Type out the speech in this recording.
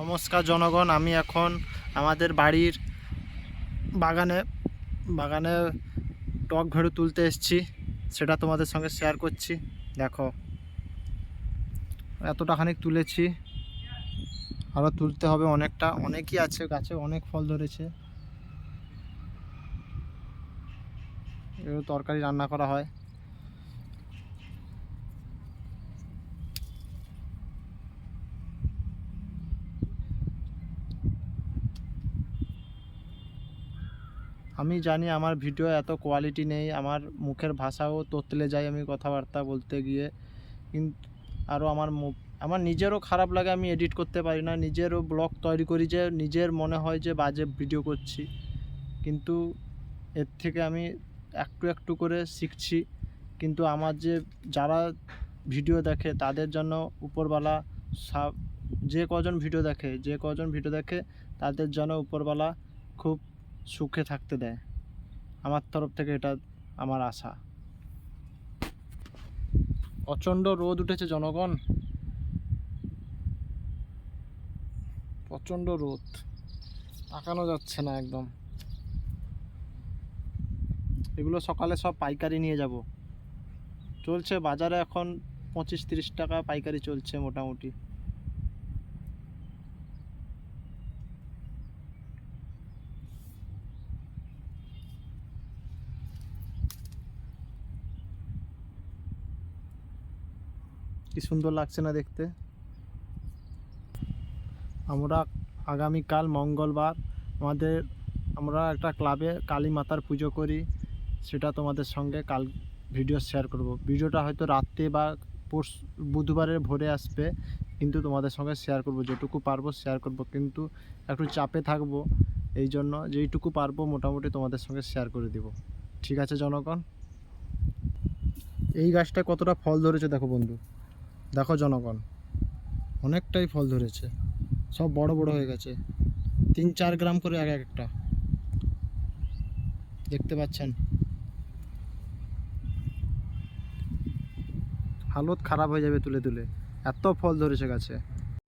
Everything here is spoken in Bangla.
নমস্কার জনগণ, আমি এখন আমাদের বাড়ির বাগানে বাগানে টক ভেড়ু তুলতে এসেছি। সেটা তোমাদের সঙ্গে শেয়ার করছি। দেখো, এতটা খানিক তুলেছি। আরও তুলতে হবে অনেকটা। অনেকই আছে গাছে, অনেক ফল ধরেছে। তরকারি রান্না করা হয়। আমি জানি আমার ভিডিও এত কোয়ালিটি নেই, আমার মুখের ভাষাও তোতলে যায় আমি কথাবার্তা বলতে গিয়ে। কিন্তু আরও আমার আমার নিজেরও খারাপ লাগে আমি এডিট করতে পারি না, নিজেরও ব্লগ তৈরি করি যে নিজের মনে হয় যে বাজে ভিডিও করছি। কিন্তু এর থেকে আমি একটু একটু করে শিখছি। কিন্তু আমার যে যারা ভিডিও দেখে তাদের জন্য উপরওয়ালা সব যে কজন ভিডিও দেখে, যে কজন ভিডিও দেখে তাদের জন্য উপরওয়ালা খুব সুখে থাকতে দেয়। আমার তরফ থেকে এটা আমার আশা। প্রচণ্ড রোদ উঠেছে জনগণ। প্রচণ্ড রোদ। তাকানো যাচ্ছে না একদম। এগুলো সকালে সব পাইকারি নিয়ে যাব। চলছে বাজারে এখন পঁচিশ তিরিশ টাকা পাইকারি চলছে মোটামুটি। কি সুন্দর লাগছে না দেখতে? আমরা আগামীকাল মঙ্গলবার আমাদের, আমরা একটা ক্লাবে কালী মাতার পুজো করি, সেটা তোমাদের সঙ্গে কাল ভিডিও শেয়ার করব। ভিডিওটা হয়তো রাত্রে বা পরশ, বুধবারের ভোরে আসবে, কিন্তু তোমাদের সঙ্গে শেয়ার করব, যেটুকু পারব শেয়ার করব, কিন্তু একটু চাপে থাকব, এই জন্য যেইটুকু পারব মোটামুটি তোমাদের সঙ্গে শেয়ার করে দিব। ঠিক আছে জনগণ? এই গাছটা কতটা ফল ধরেছে দেখো বন্ধু। দেখো জনগণ, অনেকটাই ফল ধরেছে, সব বড় বড় হয়ে গেছে, তিন চার গ্রাম করে এক এক একটা। দেখতে পাচ্ছেন? হালত খারাপ হয়ে যাবে তুলে তুলে, এত ফল ধরেছে গাছে।